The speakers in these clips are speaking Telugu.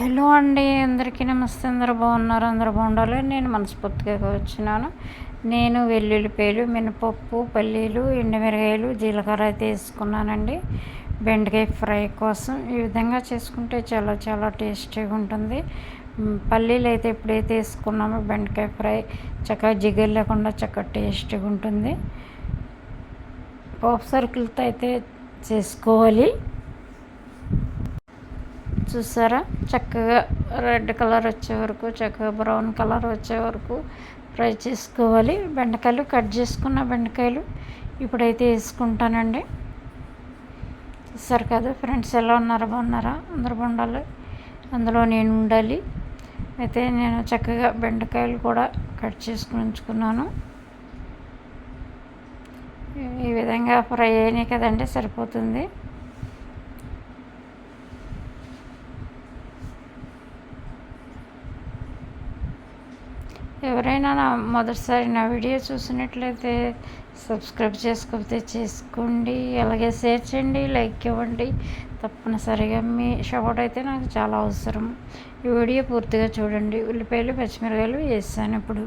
హలో అండి అందరికీ నమస్తే. అందరూ బాగున్నారు? అందరూ బాగుండాలి? నేను మనస్ఫూర్తిగా వచ్చినాను నేను వెల్లుల్లిపాయలు మినపప్పు పల్లీలు ఎండుమిరగాయలు జీలకర్ర అయితే వేసుకున్నానండి. బెండకాయ ఫ్రై కోసం. ఈ విధంగా చేసుకుంటే చాలా చాలా టేస్టీగా ఉంటుంది. పల్లీలు అయితే ఎప్పుడైతే వేసుకున్నామో బెండకాయ ఫ్రై చక్కగా జిగర్ లేకుండా చక్కగా టేస్టీగా ఉంటుంది. పోపు సరుకులతో అయితే చేసుకోవాలి. చూసారా? చక్కగా రెడ్ కలర్ వచ్చే వరకు చక్కగా బ్రౌన్ కలర్ వచ్చే వరకు ఫ్రై చేసుకోవాలి. బెండకాయలు కట్ చేసుకున్న బెండకాయలు ఇప్పుడైతే వేసుకుంటానండి. చూసారు కదా ఫ్రెండ్స్ ఎలా ఉన్నారా బాగున్నారా? అందరు బాగుండాలి. అందులో నేను ఉండాలి. అయితే నేను చక్కగా బెండకాయలు కూడా కట్ చేసుకుని ఉంచుకున్నాను. ఈ విధంగా ఫ్రై అయినాయి కదండి సరిపోతుంది. ఎవరైనా నా మొదటిసారి నా వీడియో చూసినట్లయితే సబ్స్క్రైబ్ చేసుకోకపోతే చేసుకోండి. అలాగే షేర్ చేయండి లైక్ ఇవ్వండి. తప్పనిసరిగా మీ సపోర్ట్ అయితే నాకు చాలా అవసరం. ఈ వీడియో పూర్తిగా చూడండి. ఉల్లిపాయలు పచ్చిమిరకాయలు వేసాను ఇప్పుడు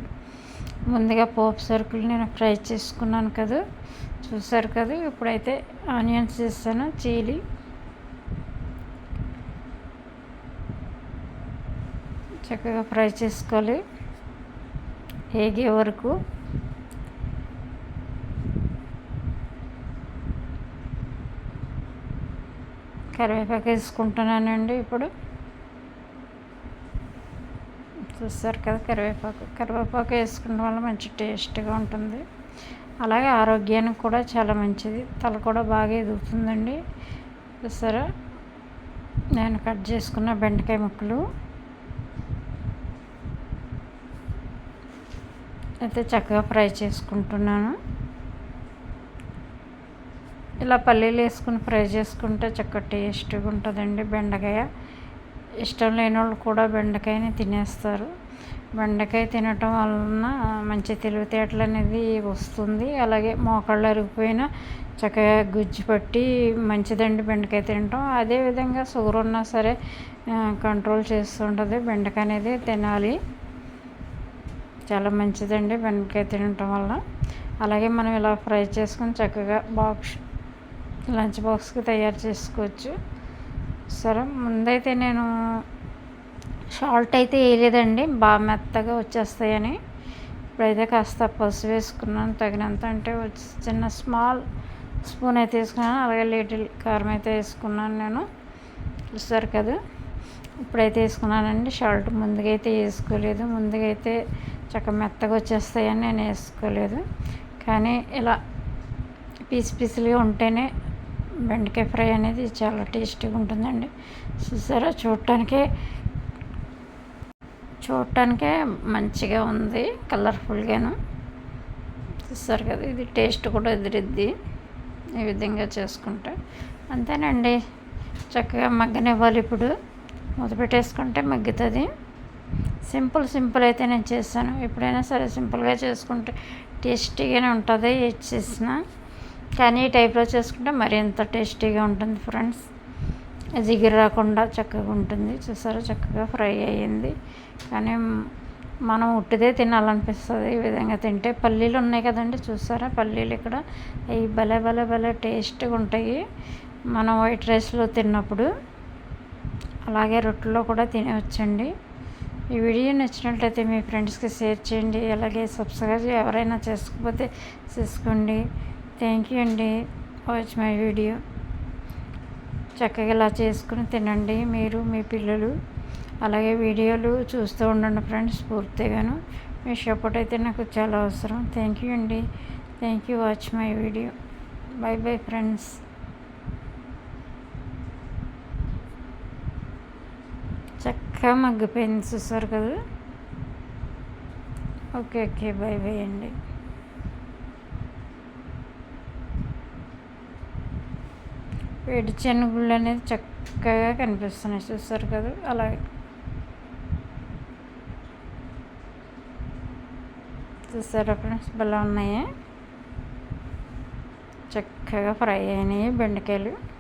ముందుగా పోపు సరుకులు నేను ఫ్రై చేసుకున్నాను కదా. చూసారు కదా ఇప్పుడైతే ఆనియన్స్ వేస్తాను చీలి చక్కగా ఫ్రై చేసుకోవాలి. హేగే వరకు కరివేపాకు వేసుకుంటున్నానండి ఇప్పుడు చూస్తారు కదా కరివేపాకు కరివేపాకు వేసుకోవడం వల్ల మంచి టేస్ట్గా ఉంటుంది అలాగే ఆరోగ్యానికి కూడా చాలా మంచిది తల కూడా బాగా ఎదుగుతుందండి చూసారా నేను కట్ చేసుకున్న బెండకాయ ముక్కలు అయితే చక్కగా ఫ్రై చేసుకుంటున్నాను. ఇలా పల్లీలు వేసుకుని ఫ్రై చేసుకుంటే చక్కగా టేస్ట్గా ఉంటుందండి బెండకాయ. ఇష్టం లేని వాళ్ళు కూడా బెండకాయని తినేస్తారు. బెండకాయ తినటం వలన మంచి తెలివితేటలు అనేది వస్తుంది. అలాగే మోకాళ్ళు అరిగిపోయినా చక్కగా గుజ్జు పట్టి మంచిదండి బెండకాయ తినటం. అదేవిధంగా షుగర్ ఉన్నా సరే కంట్రోల్ చేస్తుంటుంది బెండకాయ అనేది తినాలి. చాలా మంచిదండి బెండకాయ తినటం వల్ల. అలాగే మనం ఇలా ఫ్రై చేసుకొని చక్కగా బాక్స్ లంచ్ బాక్స్కి తయారు చేసుకోవచ్చు. సరే ముందైతే నేను సాల్ట్ అయితే వేయలేదండి బాగా మెత్తగా వచ్చేస్తాయని. ఇప్పుడైతే కాస్త పసుపు వేసుకున్నాను తగినంత అంటే వచ్చి చిన్న స్మాల్ స్పూన్ అయితే వేసుకున్నాను అలాగే లిటిల్ కారం అయితే వేసుకున్నాను నేను. చూస్తారు కదా ఇప్పుడైతే వేసుకున్నానండి షాల్ట్ ముందుగా అయితే వేసుకోలేదు ముందుగా అయితే చక్క మెత్తగా వచ్చేస్తాయని నేను వేసుకోలేదు. కానీ ఇలా పీస్ పీసులుగా ఉంటేనే బెండకాయ ఫ్రై అనేది చాలా టేస్టీగా ఉంటుందండి. చూసారా? చూడటానికే చూడటానికే మంచిగా ఉంది కలర్ఫుల్గాను. చూస్తారు కదా? ఇది టేస్ట్ కూడా ఎదురుద్ది ఈ విధంగా చేసుకుంటే. అంతేనండి. చక్కగా మగ్గనివ్వాలి ఇప్పుడు. మూత పెట్టేసుకుంటే మగ్గుతుంది. సింపుల్ సింపుల్ అయితే నేను చేస్తాను ఎప్పుడైనా సరే సింపుల్గా చేసుకుంటే టేస్టీగానే ఉంటుంది ఏది చేసిన. కానీ ఈ టైప్లో చేసుకుంటే మరింత టేస్టీగా ఉంటుంది ఫ్రెండ్స్. జిగిరి రాకుండా చక్కగా ఉంటుంది. చూసారా? చక్కగా ఫ్రై అయ్యింది. కానీ మనం ఉట్టిదే తినాలనిపిస్తుంది. ఈ విధంగా తింటే పల్లీలు ఉన్నాయి కదండి చూసారా? పల్లీలు ఇక్కడ అవి భలే భలే భలే టేస్ట్గా ఉంటాయి. మనం వైట్ రైస్లో తిన్నప్పుడు అలాగే రొట్టెలో కూడా తినవచ్చండి. ఈ వీడియో నచ్చినట్లయితే మీ ఫ్రెండ్స్కి షేర్ చేయండి. అలాగే సబ్స్క్రైబ్ ఎవరైనా చేసుకోకపోతే చేసుకోండి. థ్యాంక్ యూ అండి. Watch my video. చక్కగా ఇలా చేసుకుని తినండి మీరు మీ పిల్లలు. అలాగే వీడియోలు చూస్తూ ఉండండి ఫ్రెండ్స్ పూర్తిగాను. మీ సపోర్ట్ అయితే నాకు చాలా అవసరం. థ్యాంక్ యూ అండి. Thank you watch my video. Bye bye friends. చక్కగా మగ్గిపోయింది చూసారు కదా? ఓకే ఓకే బై బై అండి. వేడి చెనుగుళ్ళు అనేది చక్కగా కనిపిస్తున్నాయి చూసారు కదా? అలాగే. చూసారా ఫ్రెండ్స్? భలే ఉన్నాయి. చక్కగా ఫ్రై అయినాయి బెండకాయలు.